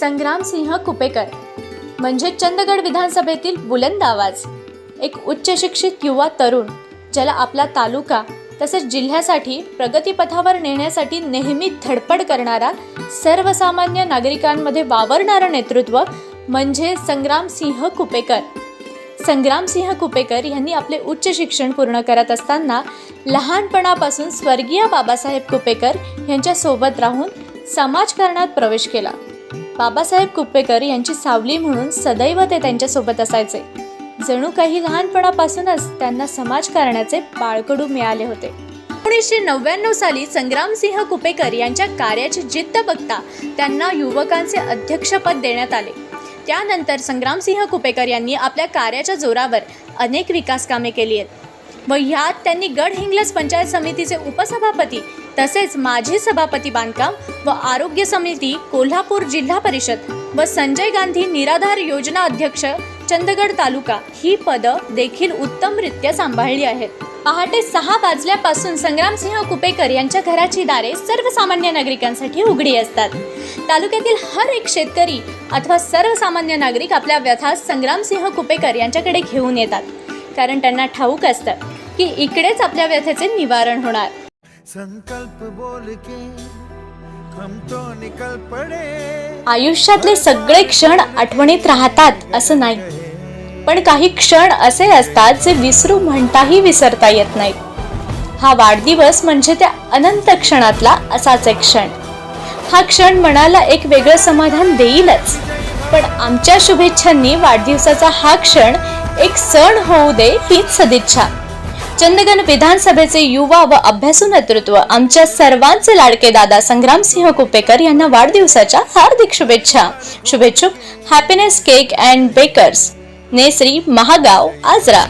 संग्रामसिंह कुपेकर. म्हणजे चंदगड विधानसभेतील बुलंद आवाज. एक उच्च शिक्षित युवा तरुण ज्याला आपला तालुका तसेच जिल्ह्यासाठी प्रगतीपथावर नेण्यासाठी नेहमी धडपड करणारा सर्वसामान्य नागरिकांमध्ये वावरणारं नेतृत्व म्हणजे संग्रामसिंह कुपेकर. संग्रामसिंह कुपेकर यांनी आपले उच्च शिक्षण पूर्ण करत असताना लहानपणापासून स्वर्गीय बाबासाहेब कुपेकर यांच्यासोबत राहून समाजकारणात प्रवेश केला. बाबासाहेब कुप्पेकर यांची सावली म्हणून सदैव ते त्यांच्यासोबत असायचे. जणू काही लहानपणापासूनच त्यांना समाजकारणाचे बाळकडू मिळाले होते. एकोणीसशे नव्याण्णव साली संग्रामसिंह कुपेकर यांच्या कार्याची जिद्द बघता त्यांना युवकांचे अध्यक्षपद देण्यात आले. त्यानंतर संग्रामसिंह कुपेकर यांनी आपल्या कार्याच्या जोरावर अनेक विकास कामे केली आहेत. व ह्यात त्यांनी गडहिंग्लज पंचायत समितीचे उपसभापती तसेच माजी सभापती बांधकाम व आरोग्य समिती कोल्हापूर जिल्हा परिषद व संजय गांधी निराधार योजना अध्यक्ष चंदगड तालुका ही पदं देखील उत्तमरित्या सांभाळली आहेत. पहाटे सहा वाजल्यापासून संग्रामसिंह कुपेकर यांच्या घराची दारे सर्वसामान्य नागरिकांसाठी उघडी असतात. तालुक्यातील हर एक शेतकरी अथवा सर्वसामान्य नागरिक आपल्या व्यथा संग्रामसिंह कुपेकर यांच्याकडे घेऊन येतात. कारण त्यांना ठाऊक असतं की इकडेच आपल्या व्यथेचे निवारण होणार. संकल्प बोल के आयुष्यातले सगळे क्षण आठवणीत राहतात असं नाही. पण काही क्षण असे असतात जे विसरू म्हणताही विसरता येत नाहीत. हा वाढदिवस म्हणजे त्या अनंत क्षणातला असाच एक क्षण. हा क्षण मनाला एक वेगळं समाधान देईलच. पण आमच्या शुभेच्छांनी वाढदिवसाचा हा क्षण एक सण होऊ दे हीच सदिच्छा. चंदगण विधानसभेचे युवा व अभ्यासू नेतृत्व आमच्या सर्वांचे लाडके दादा संग्रामसिंह कुपेकर यांना वाढदिवसाच्या हार्दिक शुभेच्छा. शुभेच्छुक happiness cake and bakers Nesari Mahagaon Ajara.